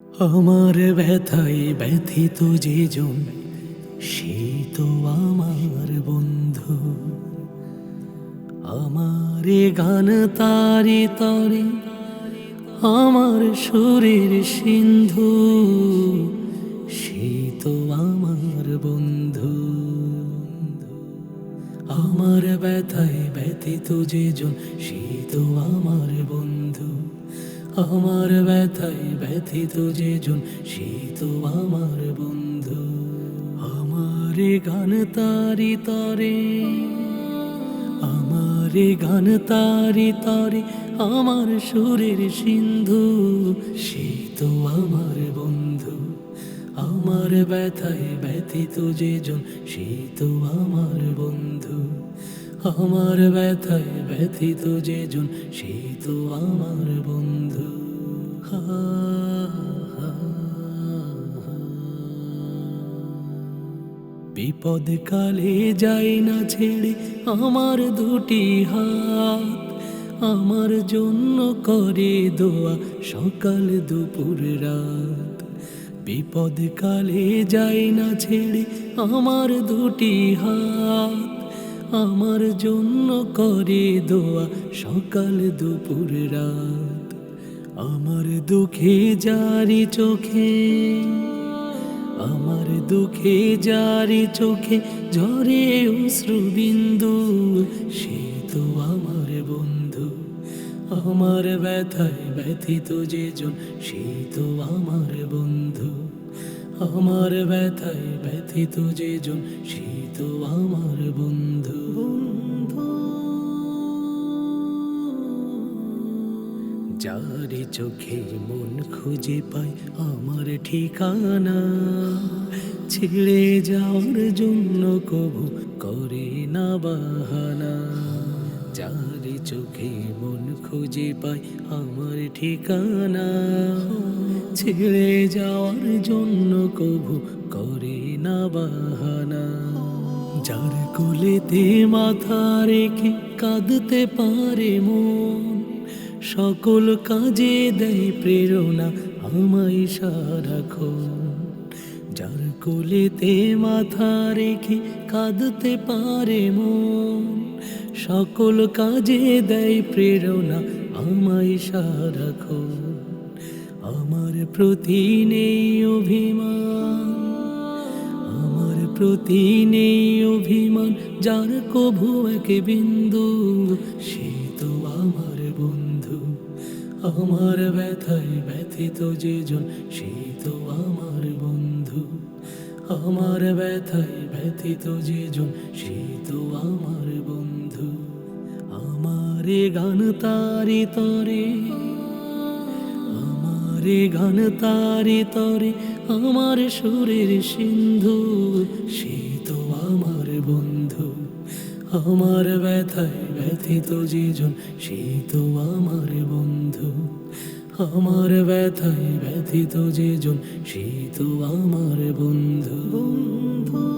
আমার ব্যথায় ব্যথিত যে জন, সে তো আমার বন্ধু। আমার গান তারি তরে, আমার শরীর সিন্ধু, সে তো আমার বন্ধু। আমার ব্যথায় ব্যথিত যে জন, সে তো আমার বন্ধু। আমার ব্যথায় ব্যথিত যে জন, সে তো আমার বন্ধু। আমার গান তারি তরে, আমার গান তারি তরে, আমার সুরের সিন্ধু, সে তো আমার বন্ধু। আমার ব্যথায় ব্যথিত যে জন, সে তো আমার বন্ধু। আমার ব্যথায় ব্যথিত যে জন সে তো আমার বন্ধু। হা। বিপদ কালে যাই না ছেড়ে আমার দুটি হাত। আমার জন্য করে দোয়া সকাল দুপুর রাত। বিপদ কালে যাই না ছেড়ে আমার দুটি হাত। আমার জন্য করে দোয়া সকাল দুপুর রাত। আমার দুঃখে জারি চোখে, আমার দুঃখে জারি চোখে ঝরে অশ্রু বিন্দু, সে তো আমার বন্ধু, আমার ব্যথায় ব্যথিত যে জন, সে তো আমার বন্ধু, আমার ব্যথায় ব্যথিত যে জন, সে তো আমার বন্ধু। যারে চোখে মন খুঁজে পাই আমার ঠিকানা। ছেড়ে যাওয়ার জন্য কবু করে না বাহানা। যারে চোখে মন খুঁজে পাই আমার ঠিকানা। ছেড়ে যাওয়ার জন্য কবু করে না বাহানা। যার কোলেতে মাথা রেখে কাঁদতে পারে মন সকল কাজে দেয় প্রেরণা, আমায় সারাক্ষণ। যার কোলেতে মাথা রেখে কাঁদতে পারে মন, সকল কাজে দেয় প্রেরণা, আমায় সারাক্ষণ। আমার প্রতি নেই অভিমান, আমার প্রতি নেই অভিমান, যার কভু এক বিন্দু, সে তো আমার বন্ধু। আমার ব্যথায় ব্যথিত যে জন, সে তো আমার বন্ধু। আমার ব্যথায় ব্যথিত যে জন, সে তো আমার বন্ধু। আমার গান তারি তরে, আমার গান তারি তরে, আমার সুরের সিন্ধু, সে তো আমার বন্ধু। আমার ব্যথায় ব্যথিত যেজন সে তো আমার বন্ধু। আমার ব্যথায় ব্যথিত যেজন সে তো আমার বন্ধু বন্ধু।